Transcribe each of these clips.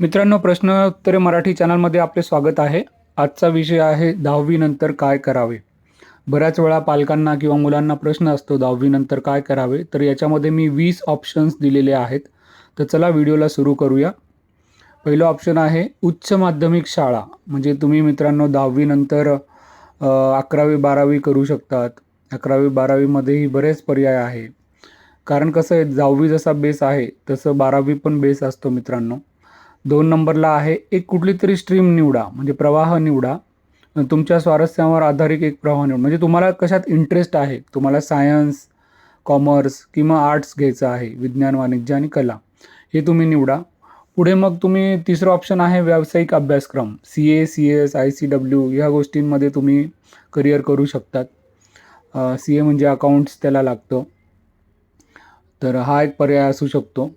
मित्रांनो प्रश्नोत्तरे मराठी चॅनलमध्ये आपले स्वागत आहे. आजचा विषय आहे दहावीनंतर काय करावे? बऱ्याच वेळा पालकांना किंवा मुलांना प्रश्न असतो दहावीनंतर काय करावे? तर याच्यामध्ये मी वीस ऑप्शन्स दिलेले आहेत. तर चला व्हिडिओला सुरू करूया. पहिलं ऑप्शन आहे उच्च माध्यमिक शाळा. म्हणजे तुम्ही मित्रांनो दहावीनंतर अकरावी बारावी करू शकतात. अकरावी बारावीमध्येही बरेच पर्याय आहे. कारण कसं आहे दहावी जसा बेस आहे तसं बारावी पण बेस असतो मित्रांनो. दोन नंबरला आहे. एक कुठली तरी स्ट्रीम निवडा म्हणजे प्रवाह निवडा. तुमच्या स्वारस्यावर आधारित एक प्रवाह निवडा. म्हणजे तुम्हाला कशात इंटरेस्ट आहे? तुम्हाला सायन्स कॉमर्स किंवा आर्ट्स घ्यायचं आहे विज्ञान वाणिज्य आणि कला हे तुम्ही निवडा. पुढे मग तुम्ही तिसरं ऑप्शन आहे व्यावसायिक अभ्यासक्रम C A C S I C W ह्या गोष्टींमध्ये तुम्ही करिअर करू शकतात. सी ए म्हणजे अकाउंट्स त्याला लागतं. तर हा एक पर्याय असू शकतो.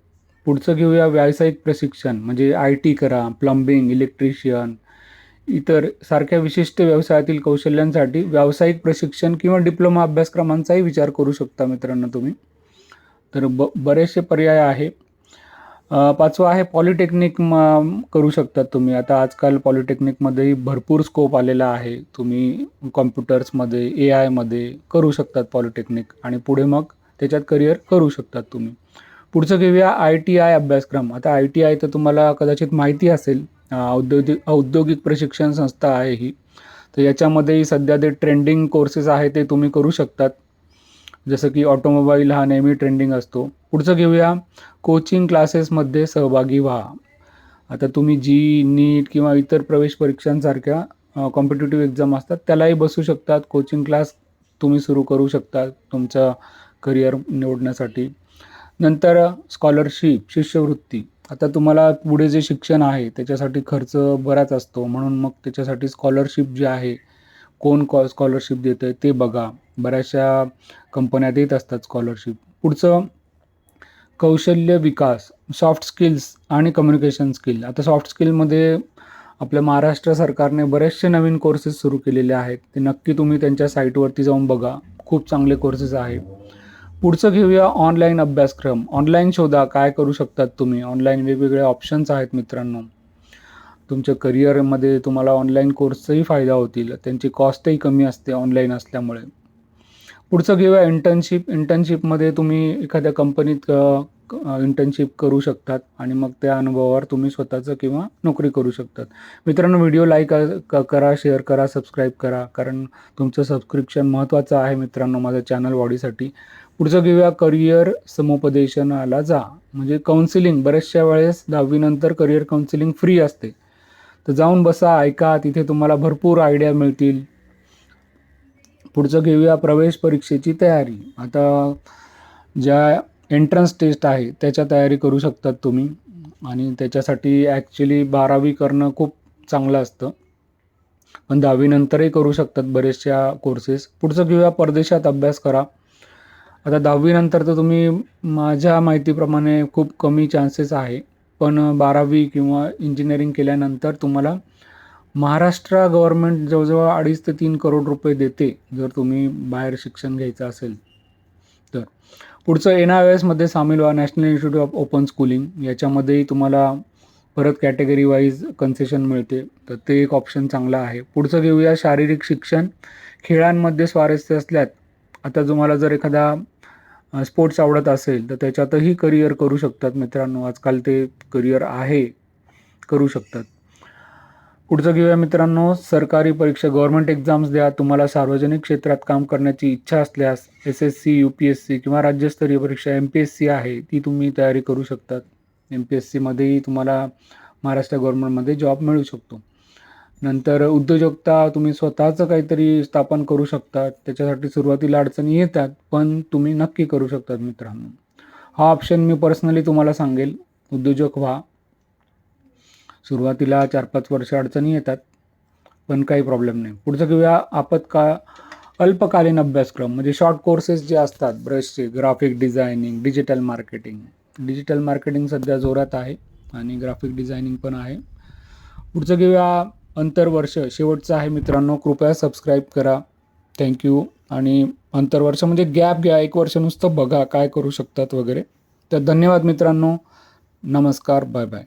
पुढचं घेऊया व्यावसायिक प्रशिक्षण म्हणजे आय टी करा प्लंबिंग इलेक्ट्रिशियन इतर सारख्या विशिष्ट व्यवसायातील कौशल्यांसाठी व्यावसायिक प्रशिक्षण किंवा डिप्लोमा अभ्यासक्रमांचाही विचार करू शकता मित्रांनो तुम्ही. तर ब बरेचसे पर्याय आहे. पाचवा आहे पॉलिटेक्निक म करू शकतात तुम्ही. आता आजकाल पॉलिटेक्निकमध्येही भरपूर स्कोप आलेला आहे. तुम्ही कॉम्प्युटर्समध्ये ए आयमध्ये करू शकतात पॉलिटेक्निक आणि पुढे मग त्याच्यात करिअर करू शकतात तुम्ही. पुढचं घेऊया आय टी आय अभ्यासक्रम. आता आय टी आय तर तुम्हाला कदाचित माहिती असेल औद्योगिक औद्योगिक प्रशिक्षण संस्था आहे ही. तर याच्यामध्येही सध्या ते ट्रेंडिंग कोर्सेस आहे ते तुम्ही करू शकतात. जसं की ऑटोमोबाईल हा नेहमी ट्रेंडिंग असतो. पुढचं घेऊया कोचिंग क्लासेसमध्ये सहभागी व्हा. आता तुम्ही जी नीट किंवा इतर प्रवेश परीक्षांसारख्या कॉम्पिटेटिव्ह एक्झाम असतात त्यालाही बसू शकतात. कोचिंग क्लास तुम्ही सुरू करू शकता तुमचं करिअर निवडण्यासाठी. नंतर स्कॉलरशिप शिष्यवृत्ती. आता तुम्हाला पुढे जे शिक्षण आहे त्याच्यासाठी खर्च बराच असतो. म्हणून मग त्याच्यासाठी स्कॉलरशिप जे आहे कोण कॉ स्कॉलरशिप देतं आहे ते बघा. बऱ्याचशा कंपन्या देत असतात स्कॉलरशिप पुढचं कौशल्य विकास सॉफ्ट स्किल्स आणि कम्युनिकेशन स्किल आता सॉफ्ट स्किलमध्ये आपल्या महाराष्ट्र सरकारने बरेचसे नवीन कोर्सेस सुरू केलेले आहेत. ते नक्की तुम्ही त्यांच्या साईटवरती जाऊन बघा. खूप चांगले कोर्सेस आहेत. पुढचं घेऊया ऑनलाईन अभ्यासक्रम. ऑनलाईन शोधा काय करू शकतात तुम्ही? ऑनलाईन वेगवेगळे ऑप्शन्स आहेत मित्रांनो. तुमच्या करिअरमध्ये तुम्हाला ऑनलाईन कोर्सचाही फायदा होतील. त्यांची कॉस्टही कमी असते ऑनलाईन असल्यामुळे. पुढचं घेऊया इंटर्नशिप इंटर्नशिपमध्ये तुम्ही एखाद्या कंपनीत इंटर्नशिप करू शकतात आणि मग त्या अनुभवावर तुम्ही स्वतःचं किंवा नोकरी करू शकतात. मित्रांनो व्हिडिओ लाईक करा शेअर करा सबस्क्राईब करा कारण तुमचं सबस्क्रिप्शन महत्त्वाचं आहे मित्रांनो माझ्या चॅनल वाढीसाठी. पुढचं घेऊया करिअर समुपदेशनाला जा. म्हणजे काउन्सिलिंग बऱ्याचशा वेळेस दहावीनंतर करिअर काउन्सिलिंग फ्री असते. तर जाऊन बसा ऐका तिथे तुम्हाला भरपूर आयडिया मिळतील. पुढचं घेऊया प्रवेश परीक्षेची तयारी. आता ज्या एंट्रन्स टेस्ट आहे त्याच्या तयारी करू शकतात तुम्ही. आणि त्याच्यासाठी ॲक्च्युली बारावी करणं खूप चांगलं असतं. पण दहावीनंतरही करू शकतात बरेचशा कोर्सेस पुढचं घेऊया परदेशात अभ्यास करा. आता दहावीनंतर तर तुम्ही माझ्या माहितीप्रमाणे खूप कमी चान्सेस आहे. पण बारावी किंवा इंजिनिअरिंग केल्यानंतर तुम्हाला महाराष्ट्र गव्हर्मेंट जवळजवळ अडीच ते तीन करोड रुपये देते जर तुम्ही बाहेर शिक्षण घ्यायचं असेल तर. पुढचं एन आय एसमध्ये सामील व्हा national institute of open schooling. याच्यामध्येही तुम्हाला परत कॅटेगरी वाईज कन्सेशन मिळते तर ते एक ऑप्शन चांगलं आहे. पुढचं घेऊया शारीरिक शिक्षण. खेळांमध्ये स्वारस्य असल्यात आता तुम्हाला जर एखादा स्पोर्ट्स आवडत असेल तर त्याच्यातही करिअर करू शकतात मित्रांनो. आजकाल ते करिअर आहे करू शकतात. पुढचं घेऊया मित्रांनो सरकारी परीक्षा गव्हर्नमेंट एक्झाम्स द्या. तुम्हाला सार्वजनिक क्षेत्रात काम करण्याची इच्छा असल्यास S S C U P S C किंवा राज्यस्तरीय परीक्षा एम पी एस सी आहे ती तुम्ही तयारी करू शकतात. एम पी एस सीमध्येही तुम्हाला महाराष्ट्र गव्हर्नमेंटमध्ये जॉब मिळू शकतो. नंतर उद्योजकता तुम्ही स्वतःचं काहीतरी स्थापन करू शकता त्याच्यासाठी सुरुवातीला अडचणी येतात पण तुम्ही नक्की करू शकतात मित्रांनो. हा ऑप्शन मी पर्सनली तुम्हाला सांगेल. उद्योजक व्हा. सुरुवातीला चार पाच वर्ष अडचणी येतात पण काही प्रॉब्लेम नाही. पुढचं घेऊया आपत्काळ अल्पकालीन अभ्यासक्रम. म्हणजे शॉर्ट कोर्सेस जे असतात ब्रशचे graphic designing digital marketing digital marketing सध्या जोरात आहे आणि ग्राफिक डिझायनिंग पण आहे. पुढचं घेऊया अंतरवर्ष. शेवटचं आहे मित्रांनो कृपया सबस्क्राईब करा. थँक्यू आणि अंतरवर्ष म्हणजे गॅप घ्या. एक वर्ष नुसतं बघा काय करू शकतात वगैरे. तर धन्यवाद मित्रांनो. नमस्कार. Bye bye